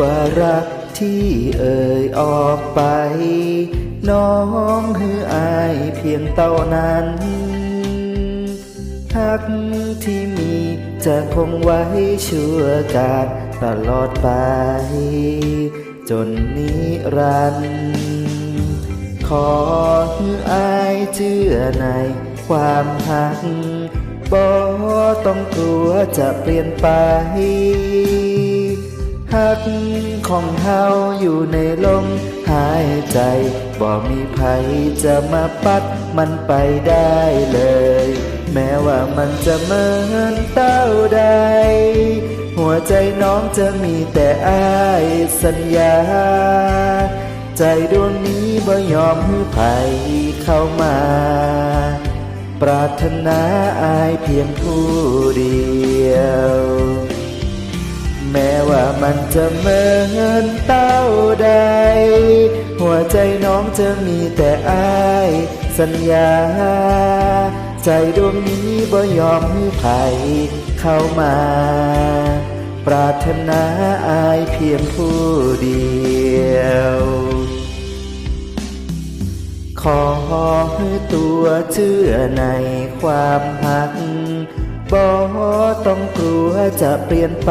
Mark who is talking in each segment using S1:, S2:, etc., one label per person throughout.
S1: ว่ารักที่เอ่ยออกไป น้องฮืออายเพียงเท่านั้นหักที่มีจะคงไว้ชั่วการตลอดไป จนนิรันดร์ขอฮืออายเชื่อในความหักบ่ต้องกลัวจะเปลี่ยนไป หักของเฮาอยู่ในลมหายใจ บ่มีภัยจะมาปัดมันไปได้เลย แม้ว่ามันจะเหมือนเต้าใด หัวใจน้องจะมีแต่อ้ายสัญญา ใจดวงนี้บ่ยอมให้ภัยเข้ามา ปรารถนาอายเพียงผู้เดียว แม้ว่ามันจะเหมือนเต้าใด หัวใจน้องจะมีแต่อาย สัญญา ใจดวงนี้บ่ยอมให้ภัยเข้ามา ปรารถนาอายเพียงผู้เดียว ขอให้ตัวเชื่อในความหัก บ่ต้องกลัวจะเปลี่ยนไป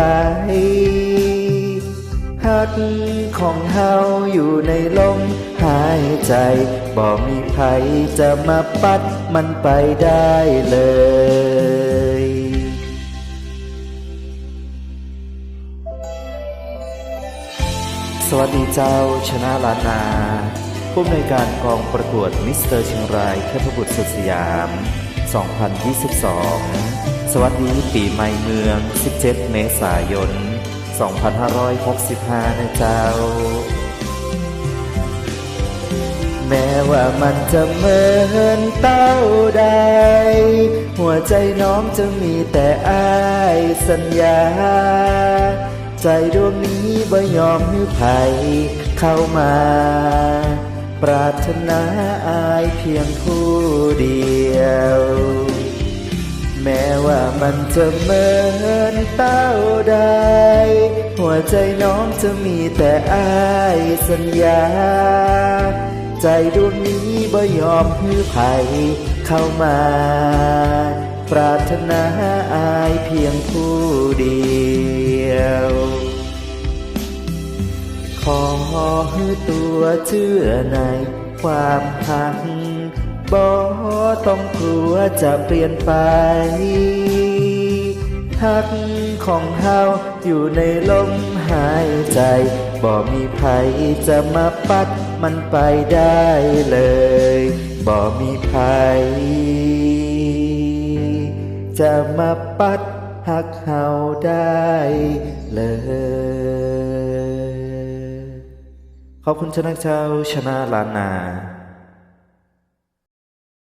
S1: หักของเฮาอยู่ในลมหายใจบ่มีใครจะมาปัดมันไปได้เลยสวัสดีเจ้าชนะลานาผู้อำนวยการกองประกวดมิสเตอร์เชียงรายเทพบุตรสุดสยาม 2022 สวัสดีปีใหม่เมือง 17 เมษายน 2565 นะเจ้า แม้ว่ามันจะเหมือนเต้าใด หัวใจน้องจะมีแต่อ้ายสัญญา ใจดวงนี้บ่ยอมให้ภัยเข้ามาปรารถนาอายเพียงผู้เดียว ว่ามันจะเหมือนเต้าใดหัวใจน้องจะมีแต่อายสัญญา ใจดวงนี้บ่ยอมให้ภัยเข้ามา ปรารถนาอายเพียงผู้เดียว ขอให้ตัวเชื่อในความหัก บ่ต้องกลัวจะเปลี่ยนไปหักของเฮาอยู่ในลมหายใจ บ่มีภัยจะมาปัดมันไปได้เลย บ่มีภัยจะมาปัดหักเฮาได้เลย ขอบคุณชนะเจ้าชนะลานา